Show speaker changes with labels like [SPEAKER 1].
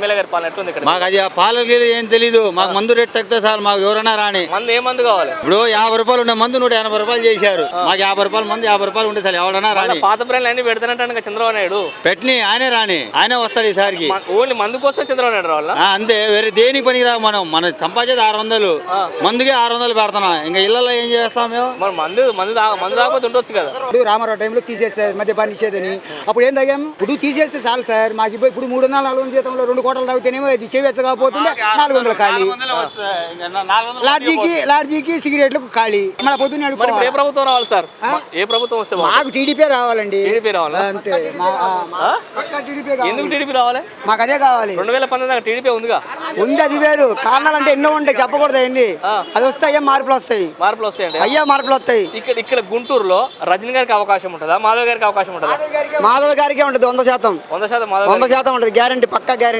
[SPEAKER 1] మాకు అది ఆ పాలు గీలు ఏం తెలీదు. మాకు మందు రేట్ తగ్గితే సార్ మాకు ఎవరైనా రాని.
[SPEAKER 2] మంది ఏ మందు కావాలి?
[SPEAKER 1] ఇప్పుడు యాభై రూపాయలు ఉండే మందు నూట ఎనభై రూపాయలు చేశారు. మాకు యాభై రూపాయలు మంది యాభై రూపాయలు ఉంటే సార్ ఎవడన్నా రాని.
[SPEAKER 2] పాత బ్రాండ్లు అన్ని పెడతానంటాను చంద్రబాబు నాయుడు.
[SPEAKER 1] పెట్టిని ఆయనే రాని. ఆయనే వస్తాడు ఈసారికి.
[SPEAKER 2] ఓన్లీ మందు కోసం చంద్రబాబు నాయుడు రావాలా?
[SPEAKER 1] అంతే. వేరే దేనికి పనికి రావు మనం. మన సంపాదించేది ఆరు వందలు. మందుకే ఆరు వందలు పెడుతున్నాం. ఇంకా ఇళ్ళల్లో ఏం చేస్తాం మేము?
[SPEAKER 2] మరి మందు మందు మందు తాగకపోతే ఉండొచ్చు కదా.
[SPEAKER 3] ఇప్పుడు రామారావు టైంలో తీసేస్తారు మద్యపాన నిషేధని. అప్పుడు ఏం తాగాం? ఇప్పుడు తీసేస్తే చాలు సార్. మాకు ఇప్పుడు ఇప్పుడు మూడు వందల నాలుగు వందల జీతంలో రెండు కోటలు తాగితేనేమో అది చెవి కాకపోతుండే నాలుగు వందల ఖాళీ. లాడ్జీకి లాడ్జీకి సిగరెట్లకు ఖాళీ. మన పొద్దున్న
[SPEAKER 2] ఏ ప్రభుత్వం రావాలి సార్? ఏ ప్రభుత్వం వస్తే?
[SPEAKER 3] మాకు టీడీపీ రావాలండి.
[SPEAKER 2] టీడీపీ రావాలా?
[SPEAKER 3] అంతే.
[SPEAKER 2] ఎందుకు టీడీపీ రావాలి?
[SPEAKER 3] మాకు అదే కావాలి.
[SPEAKER 2] రెండు వేల పంతొమ్మిది దాకా టీడీపీ ఉందిగా?
[SPEAKER 3] ఉంది అది వేరు. కారణాలు అంటే ఎన్నో ఉంటాయి చెప్పకూడదు అండి
[SPEAKER 2] ఆ.
[SPEAKER 3] అది వస్తే అయ్యా మార్పులు వస్తాయి.
[SPEAKER 2] మార్పులు వస్తాయండి.
[SPEAKER 3] అయ్యా మార్పులు వస్తాయి.
[SPEAKER 2] ఇక్కడ ఇక్కడ గుంటూరులో రజనీ గారికి అవకాశం ఉంటుందా? మాధవ్ గారికి అవకాశం ఉంటుందా?
[SPEAKER 3] మాధవ్ గారికే ఉంటుంది వంద శాతం.
[SPEAKER 2] వంద శాతం మాధవ్
[SPEAKER 3] వంద శాతం ఉంటుంది గ్యారంటీ పక్కా గ్యారంటీ.